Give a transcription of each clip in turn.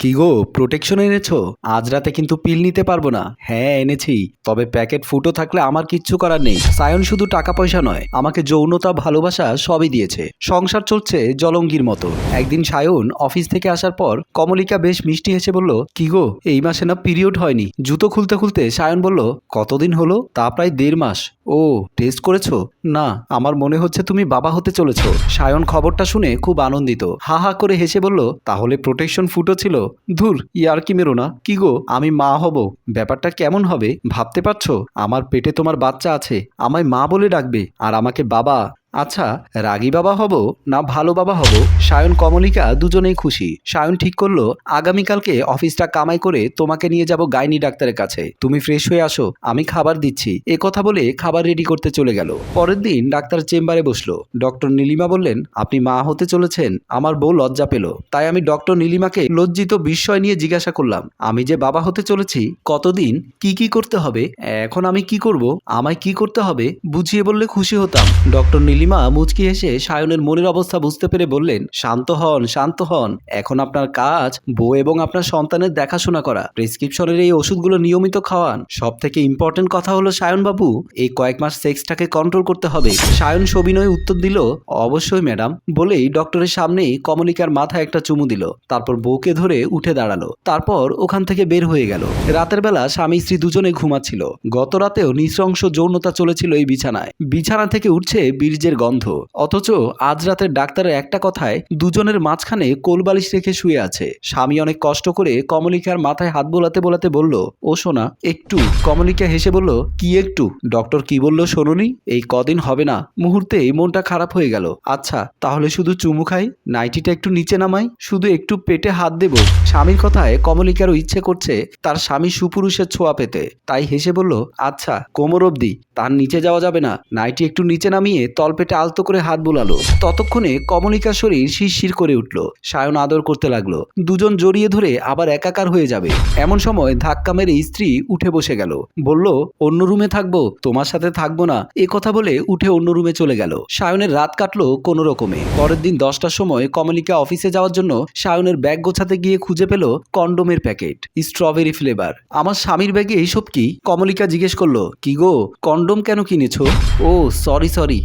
কি গো প্রোটেকশন এনেছো? আজ রাতে কিন্তু পিল নিতে পারব না। হ্যাঁ এনেছি। তবে প্যাকেট ফুটো থাকলে আমার কিচ্ছু করার নেই। সায়ন শুধু টাকা পয়সা নয়, আমাকে যৌনতা, ভালোবাসা সবই দিয়েছে। সংসার চলছে জলঙ্গির মতো। একদিন সায়ন অফিস থেকে আসার পর কমলিকা বেশ মিষ্টি হেসে বলল, কি গো, এই মাসে না পিরিয়ড হয়নি। জুতো খুলতে খুলতে সায়ন বলল, কতদিন হলো? তা প্রায় দেড় মাস। ও টেস্ট করেছ? না, আমার মনে হচ্ছে তুমি বাবা হতে চলেছ। সায়ন খবরটা শুনে খুব আনন্দিত। হা হা করে হেসে বলল, তাহলে প্রোটেকশন ফুটো ছিল? ধুর ইয়ার কি মেরো না। কি গো, আমি মা হব। ব্যাপারটা কেমন হবে? ভাবতে পারছ? আমার পেটে তোমার বাচ্চা আছে। আমায় মা বলে ডাকবে, আর আমাকে বাবা আচ্ছা রাগী বাবা হব না ভালো বাবা হব? সায়ন, কমলিকা দুজনেই খুশি। সায়ন ঠিক করল, আগামীকালকে অফিসটা কামাই করে তোমাকে নিয়ে যাব গাইনি ডাক্তারের কাছে। তুমি ফ্রেশ হয়ে আসো, আমি খাবার দিচ্ছি। এ কথা বলে খাবার রেডি করতে চলে গেল। পরের দিন ডাক্তার চেম্বারে বসল। ডক্টর নীলিমা বললেন, আপনি মা হতে চলেছেন, আমার বউ লজ্জা পেল। তাই আমি ডক্টর নীলিমাকে লজ্জিত বিস্ময় নিয়ে জিজ্ঞাসা করলাম, আমি যে বাবা হতে চলেছি, কতদিন, কি কি করতে হবে, এখন আমি কি করব, আমায় কি করতে হবে? বুঝিয়ে বললে খুশি হতাম। ডক্টর নীলিমা মুচকি এসে সায়নের মনের অবস্থা বুঝতে পেরে বললেন, শান্ত হন শান্ত হন। এখন আপনার কাজ, বউ এবং আপনার সন্তানের দেখাশোনা করা, প্রেসক্রিপশনের এই ওষুধগুলো নিয়মিত খাওয়ান। সব থেকে ইম্পর্টেন্ট কথা হলো সায়ন বাবু, এই কয়েক মাস সেক্সটাকে কন্ট্রোল করতে হবে। সায়ন সবিনয় উত্তর দিল, অবশ্যই ম্যাডাম বলেই ডক্টরের সামনেই কমলিকার মাথায় একটা চুমু দিল, তারপর বউকে ধরে উঠে দাঁড়াল। তারপর ওখান থেকে বের হয়ে গেল। রাতের বেলা স্বামী স্ত্রী দুজনে ঘুমাচ্ছিল। গত রাতেও নৃশংস যৌনতা চলেছিল এই বিছানায়। বিছানা থেকে উঠছে বীর্যের গন্ধ। অথচ আজ রাতের ডাক্তারের একটা কথায় দুজনের মাঝখানে কোলবালিশ রেখে শুয়ে আছে। স্বামী অনেক কষ্ট করে কমলিকার মাথায় হাত বোলাতে বোলাতে বলল, ও সোনা, একটু। কমলিকা হেসে বলল, কি একটু? ডক্টর কি বলল শোনোনি? এই কদিন হবে না। মুহূর্তেই মনটা খারাপ হয়ে গেল। আচ্ছা তাহলে শুধু চুমু খাই? নাইটিটা একটু নিচে নামাই? শুধু একটু পেটে হাত দেব? স্বামীর কথায় কমলিকারও ইচ্ছে করছে তার স্বামী সুপুরুষের ছোঁয়া পেতে। তাই হেসে বলল আচ্ছা কোমর অবধি। তার নিচে যাওয়া যাবে না। নাইটি একটু নিচে নামিয়ে তলপেটে আলতো করে হাত বোলালো। ততক্ষণে কমলিকার শরীর শিরশির করে উঠল। সায়ন আদর করতে লাগল। দুজন জড়িয়ে ধরে আবার একাকার হয়ে যাবে। এমন সময় ধাক্কা মেরে স্ত্রী উঠে বসে গেল। বলল, অন্য রুমে থাকব? তোমার সাথে থাকব না। এ কথা বলে উঠে অন্য রুমে চলে গেল। সায়নের রাত কাটলো কোনো রকমে। পরের দিন দশটার সময় কমলিকা অফিসে যাওয়ার জন্য সায়নের ব্যাগ গোছাতে গিয়ে খুঁজে পেল কন্ডোমের প্যাকেট, স্ট্রবেরি ফ্লেভার। আমার স্বামীর ব্যাগে এইসব কি? কমলিকা জিজ্ঞেস করল, কি গো? কন্ডোম কেন কিনেছো? ও, সরি সরি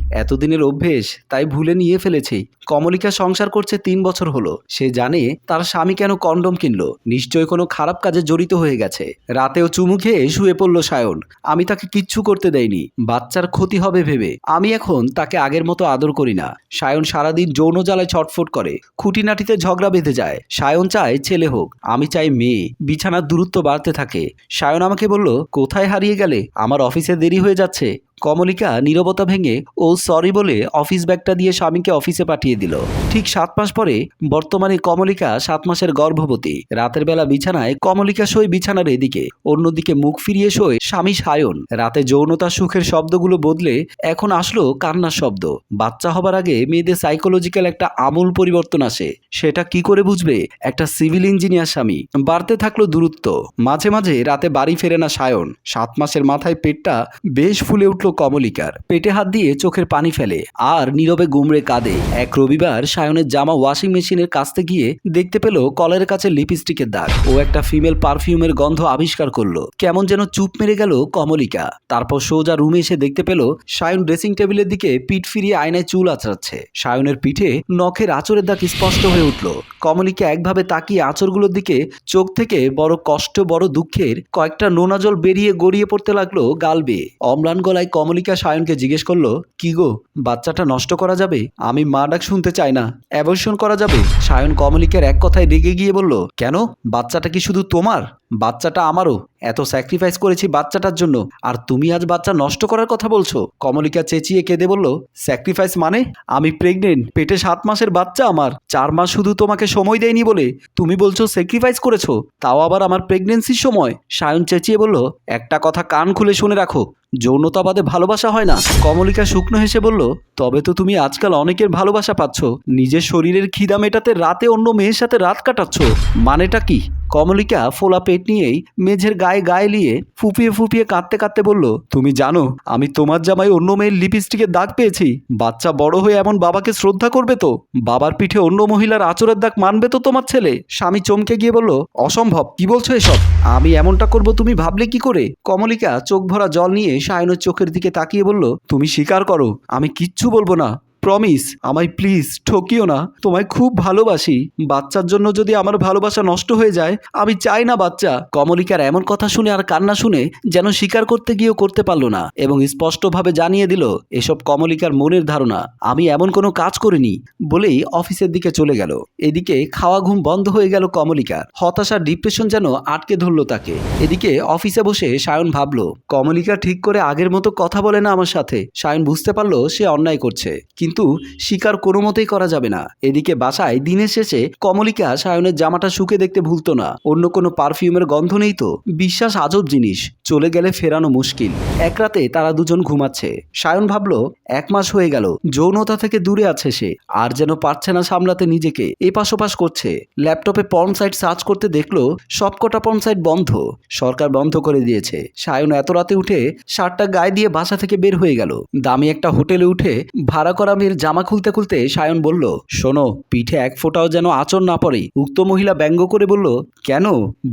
এতদিনের অভ্যেস, তাই ভুলে নিয়ে ফেলেছি। কমলিকা সংসার করছে তিন বছর হলো। সে জানে তার স্বামী কেন কন্ডোম কিনলো। নিশ্চয় কোনো খারাপ কাজে জড়িত হয়ে গেছে। রাতেও চুমু খেয়ে শুয়ে পড়ল সায়ন। আমি তাকে কিচ্ছু করতে দেয়নি বাচ্চার ক্ষতি হবে ভেবে। আমি এখন তাকে আগের মতো আদর করি না। সায়ন সারাদিন যৌন জ্বালায় ছটফট করে। খুঁটিনাটিতে ঝগড়া বেঁধে যায়। সায়ন চায় ছেলে হোক, আমি চাই মেয়ে। বিছানার দূরত্ব বাড়তে থাকে। সায়ন আমাকে বলল, কোথায় হারিয়ে গেলে? আমার অফিসে দেরি হয়ে যাচ্ছে। কমলিকা নীরবতা ভেঙে, ও সরি বলে অফিস ব্যাগটা দিয়ে স্বামীকে অফিসে পাঠিয়ে দিল। ঠিক সাত মাস পরে বর্তমানে কমলিকা সাত মাসের গর্ভবতী। রাতের বেলা বিছানায় কমলিকা শোয় বিছানার এদিকে। অন্যদিকে মুখ ফিরিয়ে শোয় স্বামী সায়ন। রাতে যৌনতা সুখের শব্দগুলো বদলে এখন আসলো কান্নার শব্দ। বাচ্চা হবার আগে মেয়েদের সাইকোলজিক্যাল একটা আমূল পরিবর্তন আসে। সেটা কি করে বুঝবে? একটা সিভিল ইঞ্জিনিয়ার স্বামী। বাড়তে থাকল দূরত্ব। মাঝে মাঝে রাতে বাড়ি ফেরে না সায়ন। সাত মাসের মাথায় পেটটা বেশ ফুলে উঠল। কমলিকার। পেটে হাত দিয়ে চোখের পানি ফেলে আর নীরবে গুমড়ে কাঁদে। এক রবিবার সায়নের জামা ওয়াশিং মেশিনের কাছতে গিয়ে দেখতে পেল কলের কাছে লিপস্টিকের দাগ। ও একটা ফিমেল পারফিউমের গন্ধ আবিষ্কার করল। কেমন যেন চুপ মেরে গেল কমলিকা। তারপর সোজা রুমে এসে দেখতে পেল সায়ন ড্রেসিং টেবিলের দিকে পিঠ ফিরিয়ে আয়নায় চুল আঁচড়াচ্ছে। সায়নের পিঠে নখের আঁচড়ের দাগ স্পষ্ট হয়ে উঠল। কমলিকা একভাবে তাকিয়ে আঁচড়গুলোর দিকে চোখ থেকে বড় কষ্ট, বড় দুঃখের কয়েকটা নোনা জল বেরিয়ে গড়িয়ে পড়তে লাগল গাল বেয়ে। অম্লান গলায় কমলিকা সায়নকে জিজ্ঞেস করল, কি গো, বাচ্চাটা নষ্ট করা যাবে? আমি মা ডাক শুনতে চাই না। অ্যাবর্শন করা যাবে? সায়ন কমলিকার এক কথায় রেগে গিয়ে বলল, কেন? বাচ্চাটা কি শুধু তোমার? বাচ্চাটা আমারও। এত স্যাক্রিফাইস করেছি বাচ্চাটার জন্য। আর তুমি আজ বাচ্চা নষ্ট করার কথা বলছো? কমলিকা চেঁচিয়ে কেঁদে বলল স্যাক্রিফাইস মানে? আমি প্রেগনেন্ট পেটে সাত মাসের বাচ্চা আমার। চার মাস শুধু তোমাকে সময় দেয়নি বলে। তুমি বলছো স্যাক্রিফাইস করেছ, তাও আবার আমার প্রেগনেন্সির সময়? সায়ন চেঁচিয়ে বলল, একটা কথা কান খুলে শুনে রাখো, যৌনতাবাদে ভালোবাসা হয় না? কমলিকা শুকনো হেসে বলল, তবে তো তুমি আজকাল অনেকের ভালোবাসা পাচ্ছ। নিজের শরীরের খিদা মেটাতে রাতে অন্য মেয়ের সাথে রাত কাটাচ্ছ। মানেটা কি? কমলিকা ফোলা পেট নিয়েই মেঝের গায়ে গায়ে নিয়ে ফুপিয়ে ফুপিয়ে কাঁদতে কাঁদতে বলল, তুমি জানো, আমি তোমার জামাই অন্য মেয়ের লিপস্টিকের দাগ পেয়েছি। বাচ্চা বড় হয়ে এমন বাবাকে শ্রদ্ধা করবে তো? বাবার পিঠে অন্য মহিলার আচরের দাগ মানবে তো তোমার ছেলে? স্বামী চমকে গিয়ে বলল, অসম্ভব, কি বলছো এসব? আমি এমনটা করব তুমি ভাবলে কি করে? কমলিকা চোখ ভরা জল নিয়ে সায়নের চোখের দিকে তাকিয়ে বলল, তুমি স্বীকার করো, আমি কিচ্ছু বলব না। প্রমিস আমায় প্লিজ ঠকিও না। তোমায় খুব ভালোবাসি। বাচ্চার জন্য যদি আমার ভালোবাসা নষ্ট হয়ে যায়, আমি চাই না বাচ্চা। কমলিকার এমন কথা শুনে আর কান্না শুনে যেন স্বীকার করতে গিয়েও করতে পারল না এবং স্পষ্টভাবে জানিয়ে দিল, এসব কমলিকার মনের ধারণা। আমি এমন কোনো কাজ করিনি। বলেই অফিসের দিকে চলে গেল। এদিকে খাওয়া ঘুম বন্ধ হয়ে গেল কমলিকার হতাশার ডিপ্রেশন যেন আটকে ধরলো তাকে। এদিকে অফিসে বসে সায়ন ভাবল, কমলিকা ঠিক করে আগের মতো কথা বলে না আমার সাথে। সায়ন বুঝতে পারল সে অন্যায় করছে। কিন্তু স্বীকার কোনো মতেই করা যাবে না। এদিকে বাসায় দিনের শেষে কমলিকা সায়নের জামাটা শুকে দেখতে ভুলতো না। অন্য কোনো পারফিউমের গন্ধ নেই তো? বিশ্বাস আজব জিনিস। চলে গেলে ফেরানো মুশকিল। এক রাতে তারা দুজন ঘুমাচ্ছে। সায়ন ভাবলো, এক মাস হয়ে গেল। যৌনতা থেকে দূরে আছে সে। আর যেন পারছে না সামলাতে নিজেকে। এপাশ ওপাশ করছে। ল্যাপটপে পর্ন সাইট সার্চ করতে দেখল, সবকটা পর্ন সাইট বন্ধ। সরকার বন্ধ করে দিয়েছে। সায়ন এত রাতে উঠে শার্টটা গায়ে দিয়ে বাসা থেকে বের হয়ে গেল। দামি একটা হোটেলে উঠে ভাড়া করা মেয়ের জামা খুলতে খুলতে সায়ন বলল, শোনো, পিঠে এক ফোঁটাও যেন আচর না পড়ে। উক্ত মহিলা ব্যঙ্গ করে বলল, কেন?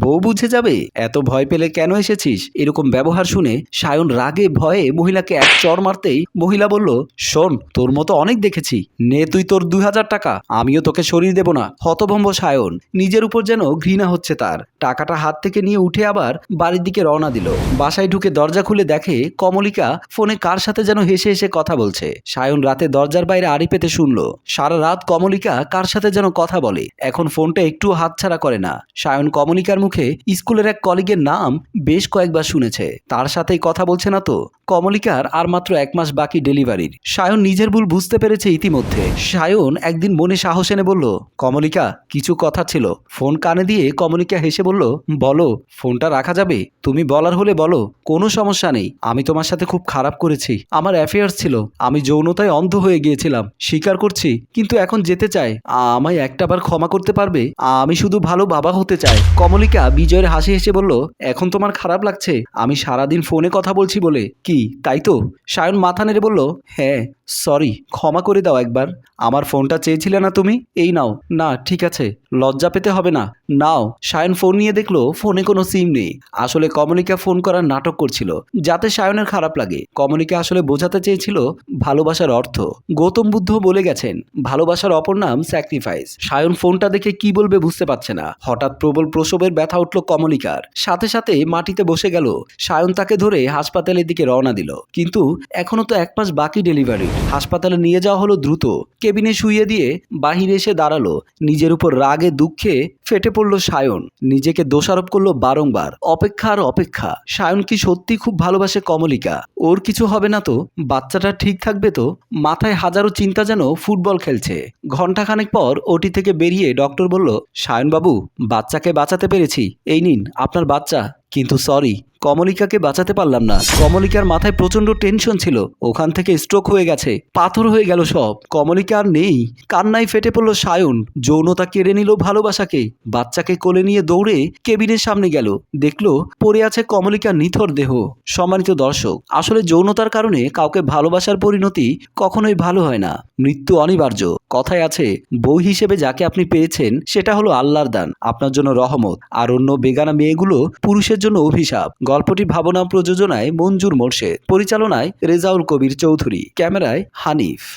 বউ বুঝে যাবে? এত ভয় পেলে কেন এসেছিস? এরকম ব্যবহার শুনে সায়ন রাগে ভয়ে মহিলাকে এক চর মারতেই মহিলা বলল, শোন, তোর মতো অনেক দেখেছি। নে তুই তোর দুই হাজার টাকা, আমিও তোকে সরিয়ে দেব না। হতভম্ব সায়ন, নিজের উপর যেন ঘৃণা হচ্ছে তার। টাকাটা হাত থেকে নিয়ে উঠে আবার বাড়ির দিকে রওনা দিল। বাসায় ঢুকে দরজা খুলে দেখে কমলিকা ফোনে কার সাথে যেন হেসে হেসে কথা বলছে। সায়ন রাতে দরজার বাইরে আড়ি পেতে শুনল। সারা রাত কমলিকা কার সাথে যেন কথা বলে। এখন ফোনটা একটু হাতছাড়া করে না। সায়ন কমলিকার মুখে স্কুলের এক কলিগের নাম বেশ কয়েকবার শুনেছে। তার সাথেই কথা বলছে না তো? কমলিকার আর মাত্র এক মাস বাকি ডেলিভারির। সায়ন নিজের ভুল বুঝতে পেরেছে ইতিমধ্যে। সায়ন একদিন মনে সাহস এনে বলল, কমলিকা, কিছু কথা ছিল। ফোন কানে দিয়ে কমলিকা হেসে বলল, বলো, ফোনটা রাখা যাবে? তুমি বলার হলে বলো, কোনো সমস্যা নেই। আমি তোমার সাথে খুব খারাপ করেছি। আমার অ্যাফেয়ার্স ছিল। আমি যৌনতায় অন্ধ হয়ে গিয়েছিলাম। স্বীকার করছি, কিন্তু এখন যেতে চাই আমায় একটাবার ক্ষমা করতে পারবে? আমি শুধু ভালো বাবা হতে চাই। কমলিকা বিজয়ের হাসি হেসে বলল, এখন তোমার খারাপ লাগছে। আমি সারাদিন ফোনে কথা বলছি বলে। কি তাই তো? সায়ন মাথা নেড়ে বলল হ্যাঁ। সরি, ক্ষমা করে দাও একবার। আমার ফোনটা চেয়েছিলে না তুমি? এই নাও। না, ঠিক আছে। লজ্জা পেতে হবে না। নাও। সায়ন ফোন নিয়ে দেখল ফোনে কোনো সিম নেই। আসলে কমলিকা ফোন করার নাটক করছিল। যাতে সায়নের খারাপ লাগে। কমলিকা আসলে বোঝাতে চেয়েছিল ভালোবাসার অর্থ। গৌতম বুদ্ধ বলে গেছেন, ভালোবাসার অপর নাম স্যাক্রিফাইস সায়ন ফোনটা দেখে কি বলবে বুঝতে পারছে না। হঠাৎ প্রবল প্রসবের ব্যথা উঠল কমলিকার। সাথে সাথে মাটিতে বসে গেল। সায়ন তাকে ধরে হাসপাতালের দিকে রওনা দিল। কিন্তু এখনও তো এক মাস বাকি ডেলিভারি হাসপাতালে নিয়ে যাওয়া হলো দ্রুত। কেবিনে শুইয়ে দিয়ে বাহিরে এসে দাঁড়াল। নিজের উপর রাগে দুঃখে ফেটে পড়ল সায়ন। নিজেকে দোষারোপ করল বারংবার। অপেক্ষা আর অপেক্ষা। সায়ন কি সত্যি খুব ভালোবাসে কমলিকা? ওর কিছু হবে না তো? বাচ্চাটা ঠিক থাকবে তো? মাথায় হাজারো চিন্তা যেন ফুটবল খেলছে। ঘন্টাখানেক পর ওটি থেকে বেরিয়ে ডক্টর বলল, সায়নবাবু, বাচ্চাকে বাঁচাতে পেরেছি। এই নিন, আপনার বাচ্চা। কিন্তু সরি কমলিকাকে বাঁচাতে পারলাম না। কমলিকার মাথায় প্রচণ্ড টেনশন ছিল। ওখান থেকে স্ট্রোক হয়ে গেছে। পাথর হয়ে গেল সব। কমলিকা আর নেই। কান্নায় ফেটে পড়ল সায়ন। যৌনতা কেড়ে নিল ভালোবাসাকে। বাচ্চাকে কোলে নিয়ে দৌড়ে কেবিনের সামনে গেল। দেখল, পড়ে আছে কমলিকার নিথর দেহ। সম্মানিত দর্শক, আসলে যৌনতার কারণে কাউকে ভালোবাসার পরিণতি কখনোই ভালো হয় না। মৃত্যু অনিবার্য। কথায় আছে, বউ হিসেবে যাকে আপনি পেয়েছেন, সেটা হলো আল্লাহর দান, আপনার জন্য রহমত। আর অন্য বেগানা মেয়েগুলো পুরুষের জন্য অভিশাপ। গল্পটি ভাবনা প্রযোজনায় মঞ্জুর মোর্শেদ। পরিচালনায় রেজাউল কবির চৌধুরী। ক্যামেরায় হানিফ।